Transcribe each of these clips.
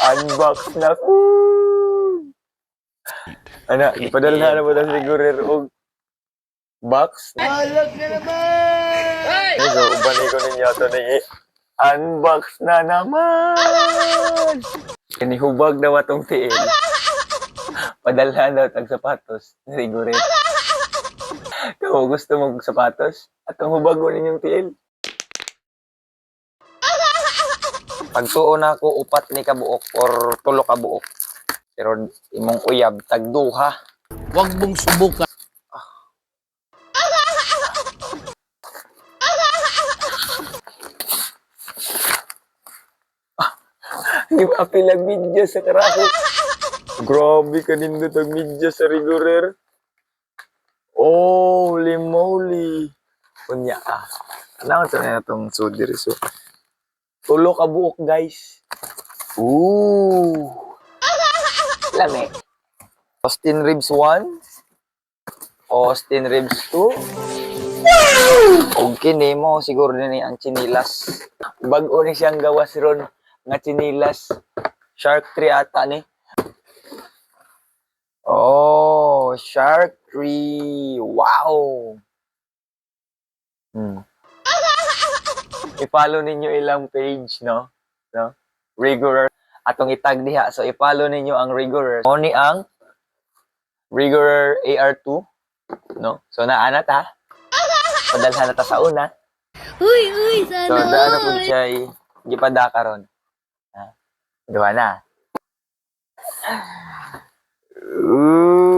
Unbox na ko. Ano, ipadala na mo na siguro og box. Alag na naman! So, ubani ko ninyo ito ni unbox na naman. Kinihubag na watong tiil. Padalhan daw tag sapatos. Siguro. Kung gusto mong sapatos, at ang hubag mo ninyong tiil. Pagtuon ako upat ni kabuok or tulo kabuok. Pero imong uyab tagduha. Huwag mong subukan. Di ba pilang midya sa karaho? Grabe ka din doon midya sa rigorer. Holy moly. Kunya ah. Alam ko na itong sudiri so. Tulo ka buok guys. Ooh. Lami. Austin Ribs 1. Austin Ribs 2. Okay ni mo siguro ni ang chinilas. Bago ni siyang gawas ron nga chinilas. Shark 3 ata ni. Oh, Shark 3. Wow. Hmm. I-follow ninyo ilang page, no? No? Rigorous. Atong itag diha. So, i-follow ninyo ang Rigorous. Oni ang Rigorous AR2. No? So, naana ta. Padalhan na ta sa una. Uy, uy, sana So, daan na po siya ay gipadaka ron. Ha? Duha na. Ooh.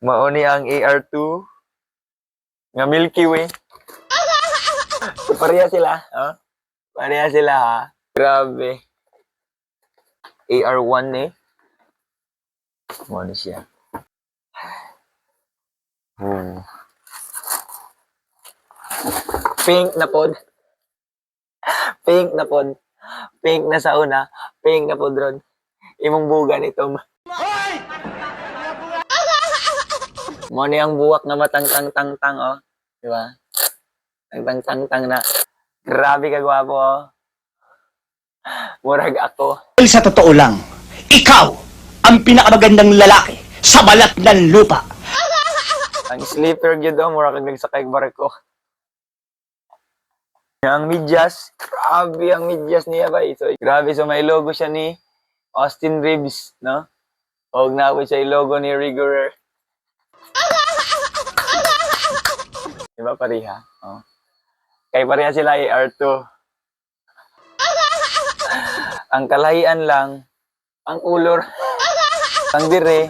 Mauni ang AR2 nga Milky Way. So, pareha sila, ha? Pareha sila, ha? Grabe. AR1 eh. Mauni siya. Hmm. Pink na pod. Pink na pod. Pink na sa una. Pink na pod ron. Imong buga nito. Mo ni ang buwak na matang tang tang tang oh. Di ba? Tang tang tang tang na. Grabe ka gwapo oh. Murag ako. Sa totoo lang, ikaw ang pinakamagandang lalaki sa balat ng lupa. Ang sleeper gyud oh, mura kag nagsakay barko. Ang medyas, grabe ang medyas niya ba? So, grabe, so may logo siya ni Austin Reeves, no? Og napo siya yung logo ni Rigorer. Diba pareha? Oh. Kay pareha sila AR2. ang kalahian lang, ang ulor. ang dire,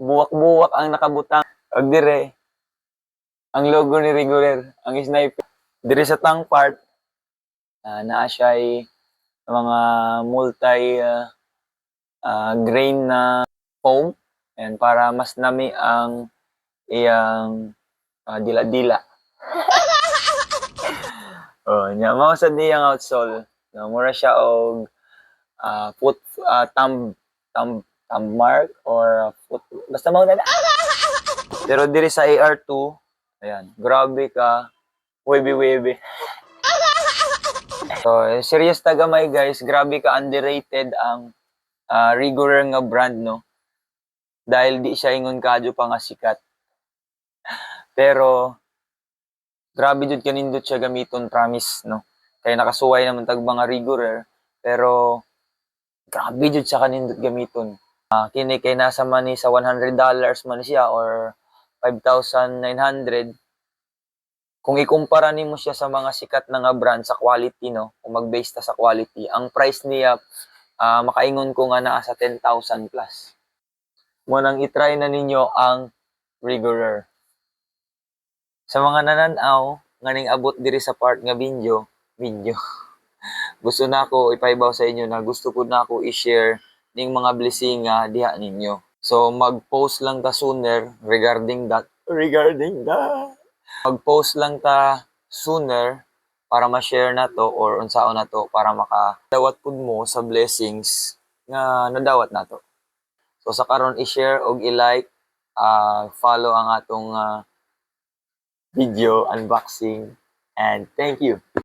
buwak-buwak ang nakabutang. Ang dire, ang logo ni Rigorer, ang sniper. Dire sa tang part, ah, naa siya ay mga multi ah, ah, grain na foam and para mas nami ang iyang ah, dila-dila. oh, nya mao sad niyang outsole. No, mura siya og ah, foot ah, thumb thumb thumb mark or ah, foot basta mao na Pero diri sa AR2, ayan, grabe ka, webe-webe. So, eh, serious tagamay guys, grabe ka underrated ang ah, Rigorer nga brand, no? Dahil di siya ingon kadyo pa nga sikat. Pero, grabe jud kanindot siya gamiton, promise, no? Kaya nakasuway naman tag mga Rigorer, pero grabe jud siya kanindot gamiton. Ah, kini kay nasa man ni sa $100 man siya or 5,900 kung ikumpara nimo siya sa mga sikat na nga brand sa quality no? Kung mag-base ta sa quality ang price niya ah, makaingon ko nga naa sa 10,000 plus. Mo nang i-try na ninyo ang Rigorer sa mga nananaw nga ning abot diri sa part nga video video gusto na ako ipaibaw sa inyo na gusto ko na ako i-share ning mga blessing nga diha ninyo So, mag-post lang ta sooner regarding that. Regarding that. Mag-post lang ta sooner para ma-share na to or unsaon na to para makadawat pud mo sa blessings nga nadawat na to. So, sa karon i-share og i-like, ah, follow ang atong ah, video unboxing and thank you.